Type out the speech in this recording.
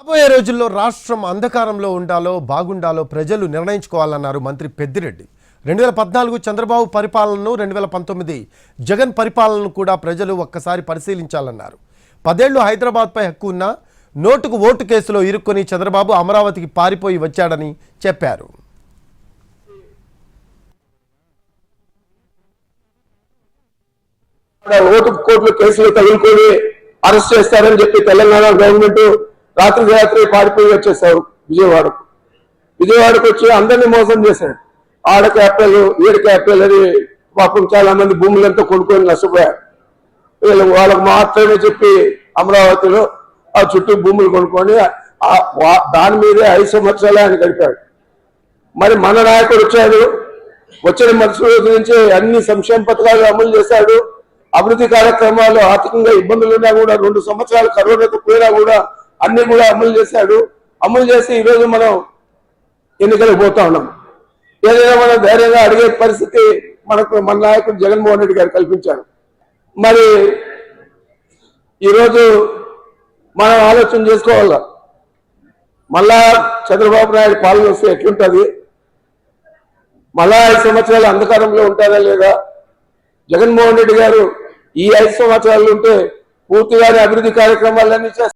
రాబోయే రోజుల్లో రాష్ట్రం అంధకారంలో ఉండాలో బాగుండాలో ప్రజలు నిర్ణయించుకోవాలన్నారు మంత్రి పెద్దిరెడ్డి. రెండు వేల పద్నాలుగు చంద్రబాబు పరిపాలనను రెండు వేల పంతొమ్మిది జగన్ పరిపాలనను కూడా ప్రజలు ఒక్కసారి పరిశీలించాలన్నారు. పదేళ్ళు హైదరాబాద్పై హక్కు ఉన్న నోటుకు ఓటు కేసులో ఇరుక్కొని చంద్రబాబు అమరావతికి పారిపోయి వచ్చాడని చెప్పారు. ఓటు కేసులు తగులుకొని అరెస్ట్ చేస్తారని చెప్పి తెలంగాణ గవర్నమెంట్ రాత్రి రాత్రి పాడిపోయి వచ్చేసారు విజయవాడకు. విజయవాడకు వచ్చి అందరినీ మోసం చేశాడు. ఆడ క్యాపిటల్ ఈడ క్యాపిటల్ అని పాపం చాలా మంది భూములంతా కొనుక్కొని నష్టపోయారు. వీళ్ళు వాళ్ళకు మాత్రమే చెప్పి అమరావతిలో ఆ చుట్టూ భూములు కొనుక్కొని దాని మీదే ఐదు సంవత్సరాలు ఆయన గడిపాడు. మరి మన నాయకుడు వచ్చాడు. వచ్చిన మరుసటి రోజు నుంచి అన్ని సంక్షేమ పథకాలు అమలు చేశాడు. అభివృద్ధి కార్యక్రమాలు ఆర్థికంగా ఇబ్బందులు ఉన్నా కూడా రెండు సంవత్సరాలు కరోనాకు పోయినా కూడా అన్ని కూడా అమలు చేశాడు. అమలు చేసి ఈ రోజు మనం ఎన్నికలకు పోతా ఉన్నాం. ఏదైనా మనం ధైర్యంగా అడిగే పరిస్థితి మనకు మన నాయకుడు జగన్మోహన్ రెడ్డి గారు కల్పించారు. మరి ఈరోజు మనం ఆలోచన చేసుకోవాల? మళ్ళా చంద్రబాబు నాయుడు పాలన వస్తే ఎట్లుంటుంది? మళ్ళా ఐదు సంవత్సరాలు అంధకారంలో ఉంటారా లేదా? జగన్మోహన్ రెడ్డి గారు ఈ ఐదు సంవత్సరాలు ఉంటే పూర్తిగా అభివృద్ధి కార్యక్రమాలన్నీ చేస్తారు.